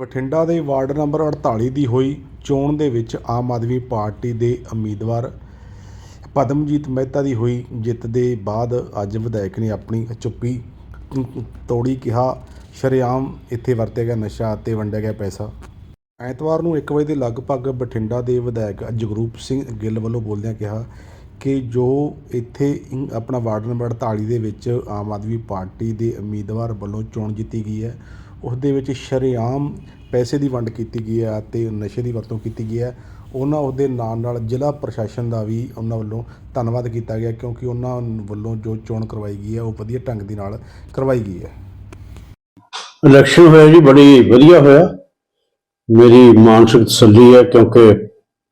ਬਠਿੰਡਾ ਦੇ ward number 48 ਦੀ ਹੋਈ ਚੋਣ ਦੇ ਵਿੱਚ ਆਮ ਆਦਮੀ ਪਾਰਟੀ ਦੇ ਉਮੀਦਵਾਰ ਪਦਮਜੀਤ ਮਹਿਤਾ ਦੀ ਹੋਈ ਜਿੱਤ ਦੇ ਬਾਅਦ ਅੱਜ ਵਿਧਾਇਕ ਨੇ ਆਪਣੀ ਚੁੱਪੀ ਤੋੜੀ ਕਿਹਾ, ਸ਼ਰੇਆਮ ਇੱਥੇ ਵਰਤਿਆ ਗਿਆ ਨਸ਼ਾ ਅਤੇ ਵੰਡਿਆ ਗਿਆ ਪੈਸਾ। ਐਤਵਾਰ ਨੂੰ 1 ਵਜੇ ਦੇ ਲਗਭਗ ਬਠਿੰਡਾ ਦੇ ਵਿਧਾਇਕ ਜਗਰੂਪ ਸਿੰਘ ਗਿੱਲ ਵੱਲੋਂ ਬੋਲਦਿਆਂ ਕਿਹਾ ਕਿ ਜੋ ਇੱਥੇ ਆਪਣਾ ਵਾਰਡ ਨੰਬਰ 48 ਦੇ ਵਿੱਚ ਆਮ ਆਦਮੀ ਪਾਰਟੀ ਦੇ ਉਮੀਦਵਾਰ ਵੱਲੋਂ ਚੋਣ ਜਿੱਤੀ ਗਈ ਹੈ ਉਸ ਦੇ ਵਿੱਚ ਸ਼ਰੇਆਮ ਪੈਸੇ ਦੀ ਵੰਡ ਕੀਤੀ ਗਈ ਹੈ ਅਤੇ ਨਸ਼ੇ ਦੀ ਵਰਤੋਂ ਕੀਤੀ ਗਈ ਹੈ। ਉਹਨਾਂ ਉਹਦੇ ਨਾਲ ਨਾਲ ਜ਼ਿਲ੍ਹਾ ਪ੍ਰਸ਼ਾਸਨ ਦਾ ਵੀ ਉਹਨਾਂ ਵੱਲੋਂ ਧੰਨਵਾਦ ਕੀਤਾ ਗਿਆ ਕਿਉਂਕਿ ਉਹਨਾਂ ਵੱਲੋਂ ਜੋ ਚੋਣ ਕਰਵਾਈ ਗਈ ਹੈ, ਉਹ ਵਧੀਆ ਢੰਗ ਦੇ ਨਾਲ ਕਰਵਾਈ ਗਈ ਹੈ। ਇਲੈਕਸ਼ਨ ਹੋਇਆ ਜੀ, ਬੜੀ ਵਧੀਆ ਹੋਇਆ। ਮੇਰੀ ਮਾਨਸਿਕ ਤਸੱਲੀ ਹੈ ਕਿਉਂਕਿ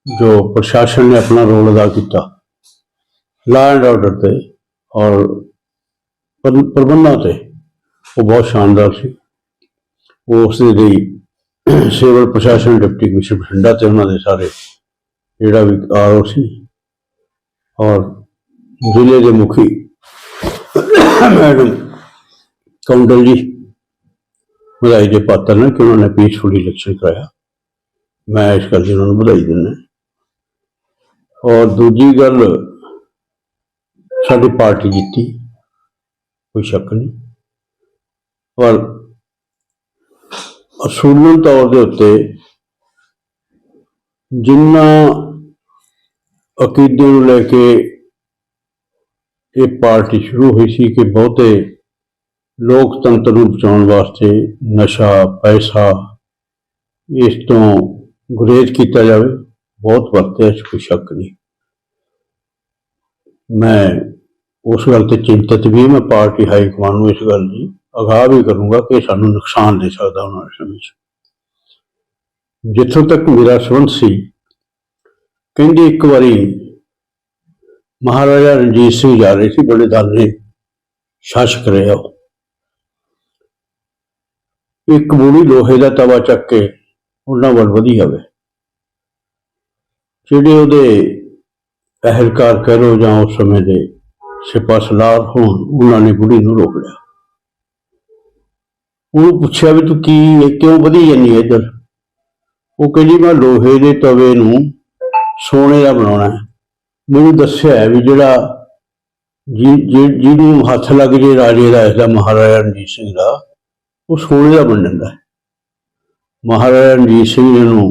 ਜੋ ਪ੍ਰਸ਼ਾਸਨ ਨੇ ਆਪਣਾ ਰੋਲ ਅਦਾ ਕੀਤਾ ਲਾ ਐਂਡ ਆਰਡਰ ਤੇ ਔਰ ਪ੍ਰਬੰਧਾਂ ਤੇ, ਉਹ ਬਹੁਤ ਸ਼ਾਨਦਾਰ ਸੀ। ਉਸ ਦੇ ਲਈ ਸਿਵਲ ਪ੍ਰਸ਼ਾਸਨ, ਡਿਪਟੀ ਕਮਿਸ਼ਨਰ ਬਠਿੰਡਾ ਤੇ ਉਹਨਾਂ ਦੇ ਸਾਰੇ ਜਿਹੜਾ ਵੀ ਆਰਓ ਸੀ ਔਰ ਜ਼ਿਲ੍ਹੇ ਦੇ ਮੁਖੀ ਮੈਡਮ ਕੌਂਡਲ ਜੀ, ਵਧਾਈ ਦੇ ਪਾਤਰ ਨੇ ਕਿ ਉਹਨਾਂ ਨੇ ਪੀਸਫੁਲੀ ਇਲੈਕਸ਼ਨ ਕਰਾਇਆ। ਮੈਂ ਇਸ ਕਰਕੇ ਉਹਨਾਂ ਨੂੰ ਵਧਾਈ ਦਿੰਦਾ ਔਰ ਦੂਜੀ ਗੱਲ, ਸਾਡੀ ਪਾਰਟੀ ਜਿੱਤੀ, ਕੋਈ ਸ਼ੱਕ ਨਹੀਂ। ਪਰ ਅਸੂਲਨ ਤੌਰ ਦੇ ਉੱਤੇ ਜਿੰਨਾ ਅਕੀਦੇ ਨੂੰ ਲੈ ਕੇ ਇਹ ਪਾਰਟੀ ਸ਼ੁਰੂ ਹੋਈ ਸੀ ਕਿ ਬਹੁਤੇ ਲੋਕਤੰਤਰ ਨੂੰ ਬਚਾਉਣ ਵਾਸਤੇ ਨਸ਼ਾ, ਪੈਸਾ ਇਸ ਤੋਂ ਗੁਰੇਜ਼ ਕੀਤਾ ਜਾਵੇ, ਬਹੁਤ ਵਰਤਿਆ ਇਸ ਕੋਈ ਸ਼ੱਕ ਨਹੀਂ। ਮੈਂ ਉਸ ਗੱਲ ਤੇ ਚਿੰਤਤ ਵੀ ਮੈਂ ਪਾਰਟੀ ਹਾਈ ਕਮਾਂਡ ਨੂੰ ਇਸ ਗੱਲ ਦੀ ਅਗਾਹ ਵੀ ਕਰੂੰਗਾ ਕਿ ਸਾਨੂੰ ਨੁਕਸਾਨ ਦੇ ਸਕਦਾ ਉਹਨਾਂ ਸਮੇਂ 'ਚ। ਜਿੱਥੋਂ ਤੱਕ ਮੇਰਾ ਸੰਬੰਧ ਸੀ, ਕਹਿੰਦੇ ਇੱਕ ਵਾਰੀ ਮਹਾਰਾਜਾ ਰਣਜੀਤ ਸਿੰਘ ਜਾ ਰਹੇ ਸੀ, ਬੜੇ ਦਾਨੇ ਸ਼ਾਸਕ ਰਿਹਾ ਉਹ। ਇੱਕ ਬੂੜੀ ਲੋਹੇ ਦਾ ਤਵਾ ਚੱਕ ਕੇ ਉਹਨਾਂ ਵੱਲ ਵਧੀ ਜਾਵੇ। ਜਿਹੜੇ ਉਹਦੇ ਅਹਿਲਕਾਰ ਕਹਿ ਲਓ ਜਾਂ ਉਸ ਸਮੇਂ ਦੇ ਸਿਪਾਹ ਸਲਾਰ ਹੋਣ, ਉਹਨਾਂ ਨੇ ਬੁੜੀ ਨੂੰ ਰੋਕ ਲਿਆ। ਉਹਨੂੰ ਪੁੱਛਿਆ ਵੀ ਤੂੰ ਕੀ ਕਿਉਂ ਵਧੀ ਜਾਨੀ ਹੈ ਇੱਧਰ? ਉਹ ਕਹਿੰਦੀ, ਮੈਂ ਲੋਹੇ ਦੇ ਤਵੇ ਨੂੰ ਸੋਨੇ ਦਾ ਬਣਾਉਣਾ ਹੈ। ਮੈਨੂੰ ਦੱਸਿਆ ਵੀ ਜਿਹੜਾ ਜਿਹਨੂੰ ਹੱਥ ਲੱਗ ਜੇ ਰਾਜੇ ਦਾ ਇਸਦਾ ਮਹਾਰਾਜਾ ਰਣਜੀਤ ਸਿੰਘ ਦਾ, ਉਹ ਸੋਨੇ ਦਾ ਬਣ ਜਾਂਦਾ ਹੈ। ਮਹਾਰਾਜਾ ਰਣਜੀਤ ਸਿੰਘ ਨੇ ਨੂੰ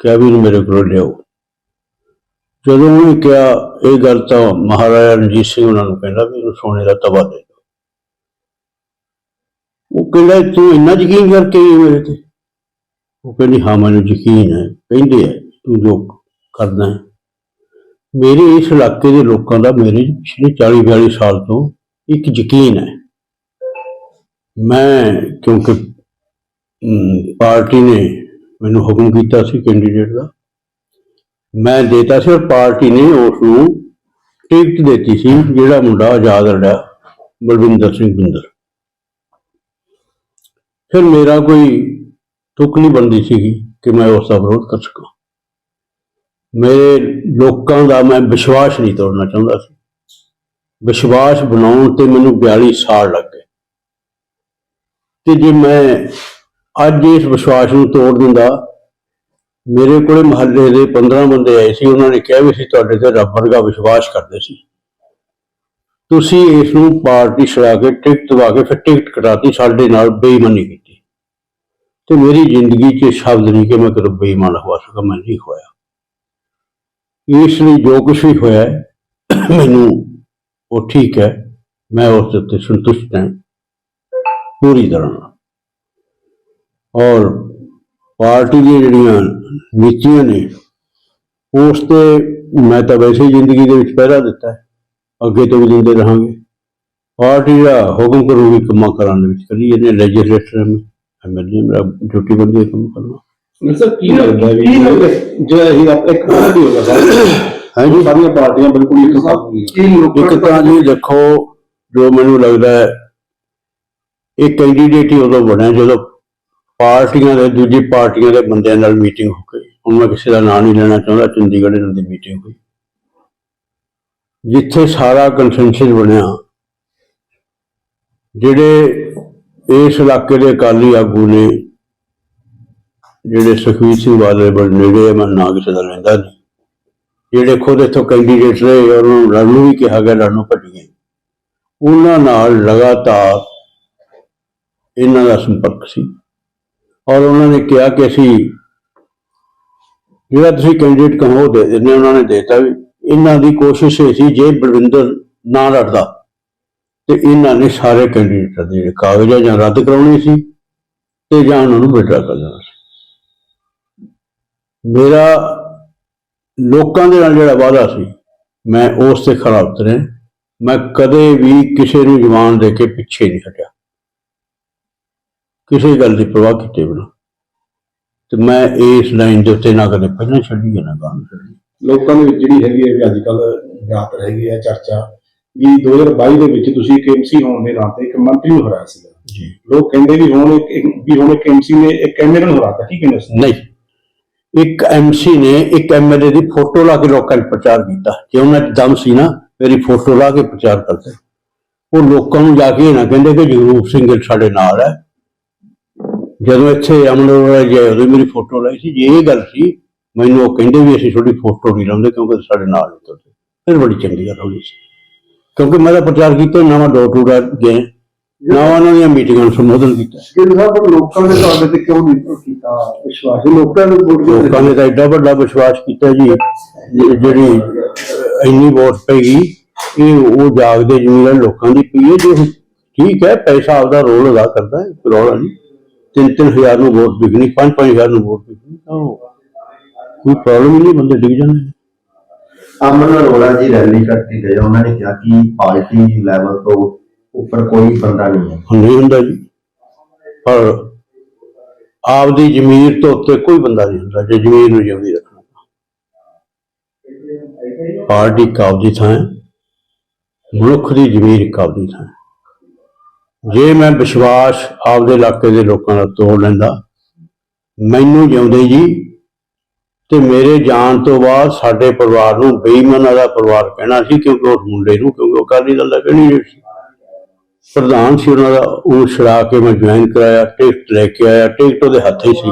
ਕਿਹਾ ਵੀ ਇਹਨੂੰ ਮੇਰੇ ਕੋਲ ਲਿਓ ਜਦੋਂ ਉਹਨੇ ਕਿਹਾ ਇਹ ਗੱਲ ਤਾਂ ਮਹਾਰਾਜਾ ਰਣਜੀਤ ਸਿੰਘ ਉਹਨਾਂ ਨੂੰ ਕਹਿੰਦਾ ਵੀ ਇਹਨੂੰ ਸੋਨੇ ਦਾ ਤਵਾ ਦੇ ਕਹਿੰਦਾ, ਤੂੰ ਇੰਨਾ ਯਕੀਨ ਕਰਕੇ ਆਈ ਹੈ ਮੇਰੇ ਤੇ? ਉਹ ਕਹਿੰਦੀ, ਹਾਂ, ਮੈਨੂੰ ਯਕੀਨ ਹੈ। ਕਹਿੰਦੇ ਹੈ ਤੂੰ ਜੋ ਕਰਦਾ ਹੈ। ਮੇਰੇ ਇਸ ਇਲਾਕੇ ਦੇ ਲੋਕਾਂ ਦਾ ਮੇਰੇ ਪਿਛਲੇ 40 42 ਸਾਲ ਤੋਂ ਇੱਕ ਯਕੀਨ ਹੈ। ਮੈਂ ਕਿਉਂਕਿ ਪਾਰਟੀ ਨੇ ਮੈਨੂੰ ਹੁਕਮ ਕੀਤਾ ਸੀ ਕੈਂਡੀਡੇਟ ਦਾ। ਮੈਂ ਦੇਤਾ ਸੀ ਔਰ ਪਾਰਟੀ ਨੇ ਉਸ ਨੂੰ ਟਿਕਟ ਦਿੱਤੀ ਸੀ, ਜਿਹੜਾ ਮੁੰਡਾ ਆਜ਼ਾਦ ਲੜਿਆ ਬਲਵਿੰਦਰ ਸਿੰਘ ਬਿੰਦਰ। ਫਿਰ ਮੇਰਾ ਕੋਈ ਤੁਕ ਨਹੀਂ ਬਣਦੀ ਸੀਗੀ ਕਿ ਮੈਂ ਉਸ ਦਾ ਵਿਰੋਧ ਕਰ ਸਕਾਂ। ਮੇਰੇ ਲੋਕਾਂ ਦਾ ਮੈਂ ਵਿਸ਼ਵਾਸ ਨਹੀਂ ਤੋੜਨਾ ਚਾਹੁੰਦਾ ਸੀ। ਵਿਸ਼ਵਾਸ ਬਣਾਉਣ ਤੇ ਮੈਨੂੰ 42 ਸਾਲ ਲੱਗ ਗਏ। ਤੇ ਜੇ ਮੈਂ ਅੱਜ ਇਸ ਵਿਸ਼ਵਾਸ ਨੂੰ ਤੋੜ ਦਿੰਦਾ, ਮੇਰੇ ਕੋਲੇ ਮਹੱਲੇ ਦੇ 15 ਬੰਦੇ ਆਏ ਸੀ, ਉਹਨਾਂ ਨੇ ਕਿਹਾ ਵੀ ਅਸੀਂ ਤੁਹਾਡੇ ਤੇ ਰੱਬ ਵਰਗਾ ਵਿਸ਼ਵਾਸ ਕਰਦੇ ਸੀ। ਤੁਸੀਂ ਇਸ ਨੂੰ ਪਾਰਟੀ ਛੜਾ ਕੇ ਟਿਕਟ ਦਵਾ ਕੇ ਫਿਰ ਟਿਕਟ ਕਟਾਤੀ, ਸਾਡੇ ਨਾਲ ਬੇਈਮਾਨੀ ਕੀਤੀ। ਤੇ ਮੇਰੀ ਜ਼ਿੰਦਗੀ 'ਚ ਇਹ ਸ਼ਬਦ ਨਹੀਂ ਕਿ ਮੈਂ ਕਦੇ ਬੇਈਮਾਨ ਹੋ ਸਕਾਂ ਮੈਂ ਨਹੀਂ ਹੋਇਆ ਇਸ ਲਈ ਜੋ ਕੁਝ ਵੀ ਹੋਇਆ, ਮੈਨੂੰ ਉਹ ਠੀਕ ਹੈ, ਮੈਂ ਉਸ ਦੇ ਉੱਤੇ ਸੰਤੁਸ਼ਟ ਹਾਂ, ਪੂਰੀ ਤਰ੍ਹਾਂ ਨਾਲ। ਔਰ ਪਾਰਟੀ ਦੀਆਂ ਜਿਹੜੀਆਂ ਨੀਤੀਆਂ ਨੇ, ਉਸ ਤੇ ਮੈਂ ਤਾਂ ਵੈਸੇ ਹੀ ਜ਼ਿੰਦਗੀ ਦੇ ਵਿੱਚ ਪਹਿਰਾ ਦਿੱਤਾ ਅੱਗੇ ਤੋਂ ਵੀ ਦਿੰਦੇ ਰਹਾਂਗੇ ਪਾਰਟੀ ਦਾ ਹੁਕਮ ਕਰੂਗੀ ਕੰਮਾਂ ਕਰਾਂ ਦੇ ਵਿੱਚ ਕਰੀ ਇਹਨੇ ਲੈਜਿਸਲੇਟਰ ਐਮਐਲਏ ਮੇਰਾ ਡਿਊਟੀ ਬਣਦੀ ਹੈ ਕੰਮ ਕਰਨਾ। ਨਹੀਂ ਸਰ ਕੀ ਲੱਗਦਾ ਹੈ ਕੀ ਲੱਗਦਾ? ਜਿਹੜਾ ਇਹ ਆਪ ਇੱਕ ਪਾਰਟੀ ਹੋਗਾ ਸਰ ਹਾਂਜੀ ਸਾਰੀਆਂ ਪਾਰਟੀਆਂ ਬਿਲਕੁਲ ਇੱਕ ਸਾਥ ਹੋਈਆਂ ਕੀ ਇੱਕ ਤਾਂ ਜੀ ਦੇਖੋ ਜੋ ਮੈਨੂੰ ਲੱਗਦਾ ਹੈ ਇਹ ਕੈਂਡੀਡੇਟ ਹੀ ਉਦੋਂ ਬਣਿਆ ਜਦੋਂ ਪਾਰਟੀਆਂ ਦੇ ਦੂਜੀ ਪਾਰਟੀਆਂ ਦੇ ਬੰਦਿਆਂ ਨਾਲ ਮੀਟਿੰਗ ਹੋ ਗਈ। ਹੁਣ ਮੈਂ ਕਿਸੇ ਦਾ ਨਾਂ ਨਹੀਂ ਲੈਣਾ ਚਾਹੁੰਦਾ ਚੰਡੀਗੜ੍ਹ ਇਹਨਾਂ ਦੀ ਮੀਟਿੰਗ ਹੋਈ। ਜਿੱਥੇ ਸਾਰਾ ਕੰਸੈਂਸਸ ਬਣਿਆ ਜਿਹੜੇ ਇਸ ਇਲਾਕੇ ਦੇ ਅਕਾਲੀ ਆਗੂ ਨੇ ਜਿਹੜੇ ਸੁਖਵੀਰ ਸਿੰਘ ਬਾਦਲ ਦੇ ਬੜੇ ਨੇੜੇ ਆ, ਮੈਂ ਨਾਂ ਕਿਸੇ ਦਾ ਲੈਂਦਾ ਨਹੀਂ। ਜਿਹੜੇ ਖੁਦ ਇੱਥੋਂ ਕੈਂਡੀਡੇਟ ਰਹੇ ਔਰ ਉਹਨਾਂ ਨੂੰ ਲੜਨ ਵੀ ਕਿਹਾ ਗਿਆ ਲੜਨ ਨੂੰ ਉਹਨਾਂ ਨਾਲ ਲਗਾਤਾਰ ਇਹਨਾਂ ਦਾ ਸੰਪਰਕ ਸੀ। ਔਰ ਉਹਨਾਂ ਨੇ ਕਿਹਾ ਕਿ ਅਸੀਂ ਜਿਹੜਾ ਤੁਸੀਂ ਕੈਂਡੀਡੇਟ ਕਹੋ ਦੇ ਦਿੰਦੇ ਉਹਨਾਂ ਨੇ ਦੇਤਾ ਵੀ। ਇਹਨਾਂ ਦੀ ਕੋਸ਼ਿਸ਼ ਇਹ ਸੀ ਜੇ ਬਲਵਿੰਦਰ ਨਾ ਲੜਦਾ ਤੇ ਇਹਨਾਂ ਨੇ ਸਾਰੇ ਕੈਂਡੀਡੇਟਾਂ ਦੇ ਜਿਹੜੇ ਕਾਗਜ਼ ਜਾਂ ਰੱਦ ਕਰਾਉਣੇ ਸੀ ਤੇ ਜਾਂ ਉਹਨਾਂ ਨੂੰ ਵਿਡਰਾ ਕਰ ਦੇਣਾ ਸੀ। ਮੇਰਾ ਲੋਕਾਂ ਦੇ ਨਾਲ ਜਿਹੜਾ ਵਾਅਦਾ ਸੀ, ਮੈਂ ਉਸ ਤੇ ਖਰਾ ਉਤਰਿਆ ਮੈਂ ਕਦੇ ਵੀ ਕਿਸੇ ਨੂੰ ਜਵਾਨ ਦੇ ਕੇ ਪਿੱਛੇ ਨਹੀਂ ਹਟਿਆ। ਕਿਸੇ ਗੱਲ ਦੀ ਪਰਵਾਹ ਕੀਤੇ ਬਿਨਾਂ। ਤੇ ਮੈਂ ਇਸ ਲਾਈਨ ਦੇ ਉੱਤੇ ਨਾ ਕਦੇ ਪਹਿਲਾਂ ਛੱਡੀ, ਨਾ ਗਾਂ ਛੱਡੀ। ਲੋਕਾਂ ਦੇ ਵਿੱਚ ਜਿਹੜੀ ਹੈਗੀ ਹੈ ਵੀ ਅੱਜ ਕੱਲ ਜਾਤ ਰਹਿ ਹੈ ਚਰਚਾ। ਵੀ 2022 ਦੇ ਵਿੱਚ ਤੁਸੀਂ ਇੱਕ ਐਮਸੀ ਹੋਣ ਦੇ ਨਾਤੇ ਇੱਕ ਮੰਤਰੀ ਨੂੰ ਹਰਾਇਆ ਸੀਗਾ। ਜੀ। ਲੋਕ ਕਹਿੰਦੇ ਵੀ ਹੁਣ ਇੱਕ ਵੀ ਹੁਣ ਇੱਕ ਐਮਸੀ ਨੇ ਇੱਕ ਐਮਐਲਏ ਨੂੰ ਹਰਾਤਾ ਕੀ ਕਹਿੰਦੇ ਸੀ? ਨਹੀਂ। ਇੱਕ ਐਮਸੀ ਨੇ ਇੱਕ ਐਮਐਲਏ ਦੀ ਫੋਟੋ ਲਾ ਕੇ ਲੋਕਾਂ 'ਚ ਪ੍ਰਚਾਰ ਕੀਤਾ। ਜੇ ਉਹਨਾਂ 'ਚ ਦਮ ਸੀ ਨਾ ਮੇਰੀ ਫੋਟੋ ਲਾ ਕੇ ਪ੍ਰਚਾਰ ਕਰਦੇ। ਉਹ ਲੋਕਾਂ ਨੂੰ ਜਾ ਕੇ ਇਹ ਨਾ ਕਹਿੰਦੇ ਕਿ ਜਗਰੂਪ ਸਿੰਘ ਸਾਡੇ ਨਾਲ ਹੈ। ਜਦੋਂ ਇੱਥੇ ਅਮਨ ਅਰੋੜਾ ਜੀ ਉਦੋਂ ਮੇਰੀ ਫੋਟੋ ਲਾਈ ਸੀ। ਜੇ ਇਹ ਗੱਲ ਸੀ ਮੈਨੂੰ ਉਹ ਕਹਿੰਦੇ ਵੀ ਅਸੀਂ ਤੁਹਾਡੀ ਫੋਟੋ ਨਹੀਂ ਲਾਉਂਦੇ ਕਿਉਂਕਿ ਤੁਸੀਂ ਸਾਡੇ ਨਾਲ ਨਹੀਂ ਤੁਰਦੇ ਫਿਰ ਬੜੀ ਚੰਗੀ ਗੱਲ ਹੋਈ ਸੀ। ਕਿਉਂਕਿ ਮੈਂ ਤਾਂ ਪ੍ਰਚਾਰ ਕੀਤਾ ਨਵਾਂ ਡੋਰ ਟੂ ਡੋਰ ਗਏ ਨਵਾਂ ਦੀਆਂ ਮੀਟਿੰਗਾਂ ਨੂੰ ਸੰਬੋਧਨ ਕੀਤਾ। ਗਿੱਲ ਸਾਹਿਬ ਲੋਕਾਂ ਨੇ ਤੁਹਾਡੇ ਤੇ ਕਿਉਂ ਨਹੀਂ ਕੀਤਾ? ਵਿਸ਼ਵਾਸ ਲੋਕਾਂ ਨੇ ਵੋਟ ਲੋਕਾਂ ਨੇ ਤਾਂ ਐਡਾ ਵੱਡਾ ਵਿਸ਼ਵਾਸ ਕੀਤਾ ਜੀ ਜਿ- ਜਿਹੜੀ ਇੰਨੀ ਵੋਟ ਪੈਗੀ ਇਹ ਉਹ ਜਾਗਦੇ ਜ਼ਮੀਰਾਂ ਲੋਕਾਂ ਦੀ ਪਈ ਹੈ ਜੋ ਠੀਕ ਹੈ ਪੈਸਾ ਆਪਦਾ ਰੋਲ ਅਦਾ ਕਰਦਾ ਹੈ ਤਿੰਨ ਤਿੰਨ ਹਜ਼ਾਰ ਨੂੰ ਵੋਟ ਵਿਕਣੀ ਪੰਜ ਪੰਜ ਹਜ਼ਾਰ ਨੂੰ ਵੋਟ ਵਿਕਣੀ ਤਾਂ ਕੋਈ ਪ੍ਰੋਬਲਮ ਨਹੀਂ ਬੰਦੇ ਡਿੱਗ ਜਾਂਦੇ। ਅਮਨ ਅਰੋੜਾ ਜੀ ਰੈਲੀ ਕਰਕੇ ਗਏ ਉਹਨਾਂ ਨੇ ਕਿਹਾ ਕਿ ਪਾਰਟੀ ਲੈਵਲ ਤੋਂ ਉੱਪਰ ਕੋਈ ਬੰਦਾ ਨਹੀਂ ਹੈ। ਨਹੀਂ ਹੁੰਦਾ ਜੀ। ਪਰ ਆਪਦੀ ਜ਼ਮੀਰ ਤੋਂ ਉੱਤੇ ਕੋਈ ਬੰਦਾ ਨਹੀਂ ਹੁੰਦਾ, ਜੇ ਜ਼ਮੀਰ ਨੂੰ ਜਿਉਂਦੀ ਰੱਖਣਾ। ਪਾਰਟੀ ਕਾਬਦੀ ਥਾਂ ਮਨੁੱਖ ਦੀ ਜ਼ਮੀਰ ਕਾਬਦੀ ਥਾਂ ਜੇ ਮੈਂ ਵਿਸ਼ਵਾਸ ਆਪਦੇ ਇਲਾਕੇ ਦੇ ਲੋਕਾਂ ਦਾ ਤੋੜ ਲੈਂਦਾ, ਮੈਨੂੰ ਜਿਉਂਦੇ ਜੀ ਤੇ ਮੇਰੇ ਜਾਣ ਤੋਂ ਬਾਅਦ ਸਾਡੇ ਪਰਿਵਾਰ ਨੂੰ ਬੇਈਮਾਨਾਂ ਦਾ ਪਰਿਵਾਰ ਕਹਿਣਾ ਸੀ ਕਿਉਂਕਿ ਉਸ ਮੁੰਡੇ ਨੂੰ, ਕਿਉਂਕਿ ਉਹ ਅਕਾਲੀ ਦਲ ਦਾ ਕਹਿਣੀ ਸੀ। ਪ੍ਰਧਾਨ ਸੀ ਉਹਨਾਂ ਦਾ ਉਹ ਛੜਾ ਕੇ ਮੈਂ ਜੁਆਇਨ ਕਰਾਇਆ ਟਿਕਟ ਲੈ ਕੇ ਆਇਆ ਟਿਕਟ ਉਹਦੇ ਹੱਥ ਸੀ।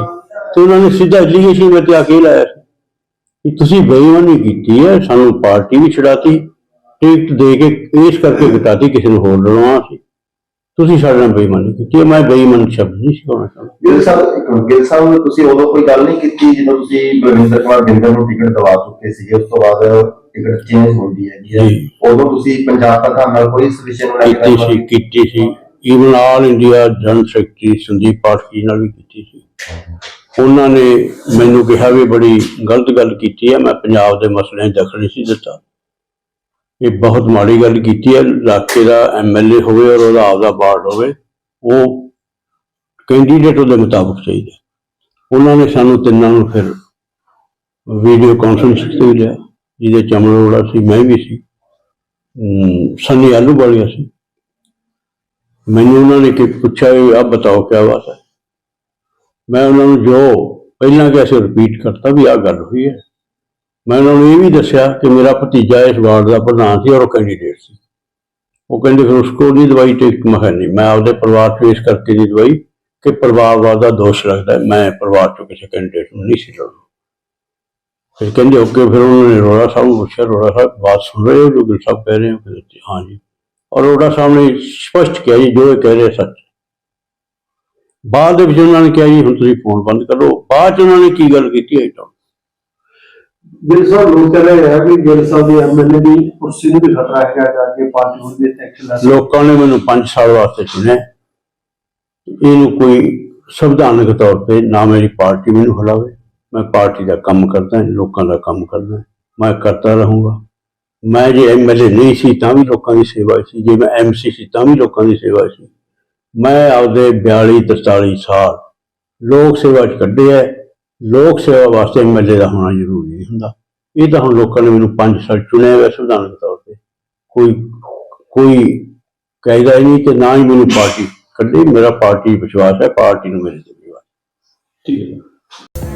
ਤੇ ਉਹਨਾਂ ਨੇ ਸਿੱਧਾ ਐਲੀਗੇਸ਼ਨ ਮੈਂ ਤੇ ਆ ਕੇ ਲਾਇਆ। ਕਿ ਤੁਸੀਂ ਬੇਈਮਾਨੀ ਕੀਤੀ ਹੈ, ਸਾਨੂੰ ਪਾਰਟੀ ਵੀ ਛਡਾਤੀ ਟਿਕਟ ਦੇ ਕੇ ਇਸ ਕਰਕੇ ਘਟਾਤੀ, ਕਿਸੇ ਨੂੰ ਹੋਰ ਲੜਾਉਣਾ ਸੀ। ਤੁਸੀਂ ਸਾਡੇ ਨਾਲ ਬੇਈਮਾਨੀ ਕੀਤੀ ਹੈ। ਮੈਂ ਬੇਈਮਾਨ ਸ਼ਬਦ ਨਹੀਂ ਸੀ ਕਹਿਣਾ ਚਾਹੁੰਦਾ। ਗਿੱਲ ਸਾਹਿਬ ਇੱਕ ਮਿੰਟ, ਗਿੱਲ ਸਾਹਿਬ ਤੁਸੀਂ ਉਦੋਂ ਕੋਈ ਗੱਲ ਨਹੀਂ ਕੀਤੀ ਜਦੋਂ ਤੁਸੀਂ ਬਲਵਿੰਦਰ ਕੁਮਾਰ ਬਿੰਦਰ ਨੂੰ ਟਿਕਟ ਦਵਾ ਚੁੱਕੇ ਸੀਗੇ ਉਸ ਤੋਂ ਬਾਅਦ ਟਿਕਟ ਚੇਂਜ ਹੁੰਦੀ ਹੈਗੀ ਹੈ। ਜੀ। ਉਦੋਂ ਤੁਸੀਂ ਪੰਜਾਬ ਪ੍ਰਧਾਨ ਨਾਲ ਕੋਈ ਇਸ ਵਿਸ਼ੇ ਨੂੰ ਲੈ ਕੇ ਕੀਤੀ ਗੱਲਬਾਤ ਸੀ ਕੀਤੀ ਸੀ। Even all India general secretary Sandeep Pathak ਨਾਲ ਵੀ ਕੀਤੀ ਸੀ। ਉਹਨਾਂ ਨੇ ਮੈਨੂੰ ਕਿਹਾ ਵੀ ਬੜੀ ਗਲਤ ਗੱਲ ਕੀਤੀ ਹੈ ਮੈਂ ਪੰਜਾਬ ਦੇ ਮਸਲਿਆਂ 'ਚ ਦਖਲ ਨਹੀਂ ਸੀ ਦਿੱਤਾ। ਇਹ ਬਹੁਤ ਮਾੜੀ ਗੱਲ ਕੀਤੀ ਹੈ ਇਲਾਕੇ ਦਾ ਐਮਐਲਏ ਹੋਵੇ ਔਰ ਉਹਦਾ ਆਪਦਾ ਵਾਰਡ ਹੋਵੇ ਉਹ ਕੈਂਡੀਡੇਟ ਉਹਦੇ ਮੁਤਾਬਕ ਚਾਹੀਦਾ। ਉਹਨਾਂ ਨੇ ਸਾਨੂੰ ਤਿੰਨਾਂ ਨੂੰ ਫਿਰ ਵੀਡੀਓ ਕਾਨਫਰੰਸ ਤੇ ਲਿਆ ਜਿਹਦੇ ਚ ਅਮਰ ਅਰੋੜਾ ਸੀ ਮੈਂ ਵੀ ਸੀ ਅਮ, ਸਨੀ ਆਲੂ ਵਾਲੀਆ ਸੀ। ਮੈਨੂੰ ਉਹਨਾਂ ਨੇ ਕਿ ਪੁੱਛਿਆ ਵੀ ਆਪ ਬਤਾਓ ਕੀ ਬਾਤ ਹੈ। ਮੈਂ ਉਹਨਾਂ ਨੂੰ ਜੋ ਪਹਿਲਾਂ ਕਿਹਾ ਸੀ ਰਿਪੀਟ ਕਰਤਾ ਵੀ ਆਹ ਗੱਲ ਹੋਈ ਹੈ। ਮੈਂ ਉਹਨਾਂ ਨੂੰ ਇਹ ਵੀ ਦੱਸਿਆ ਕਿ ਮੇਰਾ ਭਤੀਜਾ ਇਸ ਵਾਰਡ ਦਾ ਪ੍ਰਧਾਨ ਸੀ ਔਰ ਉਹ ਕੈਂਡੀਡੇਟ ਸੀ। ਉਹ ਕਹਿੰਦੇ ਫਿਰ ਉਸਕੋ ਨਹੀਂ ਦਵਾਈ ਟਿਕਟ ਮੈਂ ਨਹੀਂ। ਮੈਂ ਆਪਦੇ ਪਰਿਵਾਰ ਤੋਂ ਇਸ ਕਰਕੇ ਨਹੀਂ ਦਵਾਈ ਕਿ ਪਰਿਵਾਰਵਾਦ ਦਾ ਦੋਸ਼ ਲੱਗਦਾ ਮੈਂ ਪਰਿਵਾਰ ਚੋਂ ਕਿਸੇ ਕੈਂਡੀਡੇਟ ਨੂੰ ਨਹੀਂ ਸੀ ਲੜਨਾ। ਫਿਰ ਕਹਿੰਦੇ ਓਕੇ ਫਿਰ ਉਹਨਾਂ ਨੇ ਰੋੜਾ ਸਾਹਿਬ ਨੂੰ ਪੁੱਛਿਆ, ਰੋੜਾ ਸਾਹਿਬ ਬਾਤ ਸੁਣ ਰਹੇ ਹੋ? ਜੋ ਗਿਲ ਸਾਹਿਬ ਕਹਿ ਰਹੇ ਹੋ? ਕਹਿੰਦੇ ਹਾਂ ਜੀ। ਔਰ ਰੋੜਾ ਸਾਹਿਬ ਨੇ ਸਪਸ਼ਟ ਕਿਹਾ ਜੀ, ਜੋ ਇਹ ਕਹਿ ਰਹੇ ਸੱਚ। ਬਾਅਦ ਦੇ ਵਿੱਚ ਉਹਨਾਂ ਨੇ ਕਿਹਾ ਜੀ, ਹੁਣ ਤੁਸੀਂ ਫੋਨ ਬੰਦ ਕਰੋ। ਬਾਅਦ ਚ ਉਹਨਾਂ ਨੇ ਕੀ ਗੱਲ ਕੀਤੀ ਹੈ ਤਾਂ ਗਿੱਲ ਸਾਹਿਬ ਲੋਕ ਕਹਿ ਰਹੇ ਆ ਕਿ ਗਿੱਲ ਸਾਹਿਬ ਦੀ ਐਮਐਲਏ ਦੀ ਕੁਰਸੀ ਨੂੰ ਵੀ ਖਤਰਾ ਹੈਗਾ ਜਾ ਕੇ ਪਾਰਟੀ ਨੂੰ ਵੀ ਐਕਸ਼ਨ ਲੈ ਸਕਦੀ। ਲੋਕਾਂ ਨੇ ਮੈਨੂੰ 5 ਸਾਲ ਵਾਸਤੇ ਚੁਣਿਆ। ਇਹਨੂੰ ਕੋਈ ਸੰਵਿਧਾਨਕ ਤੌਰ ਤੇ ਨਾ ਮੇਰੀ ਪਾਰਟੀ ਮੈਨੂੰ ਹਲਾਵੇ। ਮੈਂ ਪਾਰਟੀ ਦਾ ਕੰਮ ਕਰਦਾ, ਲੋਕਾਂ ਦਾ ਕੰਮ ਕਰਦਾ। ਮੈਂ ਕਰਦਾ ਰਹੂੰਗਾ। ਮੈਂ ਜੇ ਐਮਐਲਏ ਨਹੀਂ ਸੀ ਤਾਂ ਵੀ ਲੋਕਾਂ ਦੀ ਸੇਵਾ ਸੀ। ਜੇ ਮੈਂ ਐਮਸੀ ਸੀ ਤਾਂ ਵੀ ਲੋਕਾਂ ਦੀ ਸੇਵਾ ਸੀ। ਮੈਂ ਆਪਦੇ 42 43 ਸਾਲ ਲੋਕ ਸੇਵਾ ਚ ਕੱਢਿਆ ਲੋਕ ਸੇਵਾ ਵਾਸਤੇ ਐਮਐਲਏ ਦਾ ਹੋਣਾ ਜ਼ਰੂਰੀ ਨਹੀਂ ਹੁੰਦਾ। ਇਹ ਤਾਂ ਹੁਣ ਲੋਕਾਂ ਨੇ ਮੈਨੂੰ 5 ਸਾਲ ਚੁਣਿਆ ਹੋਇਆ ਸੰਵਿਧਾਨਕ ਤੌਰ ਤੇ। ਕੋਈ ਕੋਈ ਕਾਇਦਾ ਹੀ ਨਹੀਂ ਤੇ ਨਾ ਹੀ ਮੈਨੂੰ ਪਾਰਟੀ ਕੱਢੀ, ਮੇਰਾ ਪਾਰਟੀ ਵਿਸ਼ਵਾਸ ਹੈ, ਪਾਰਟੀ ਨੂੰ ਮੇਰੇ ਤੇ ਵਿਸ਼ਵਾਸ ਠੀਕ ਹੈ।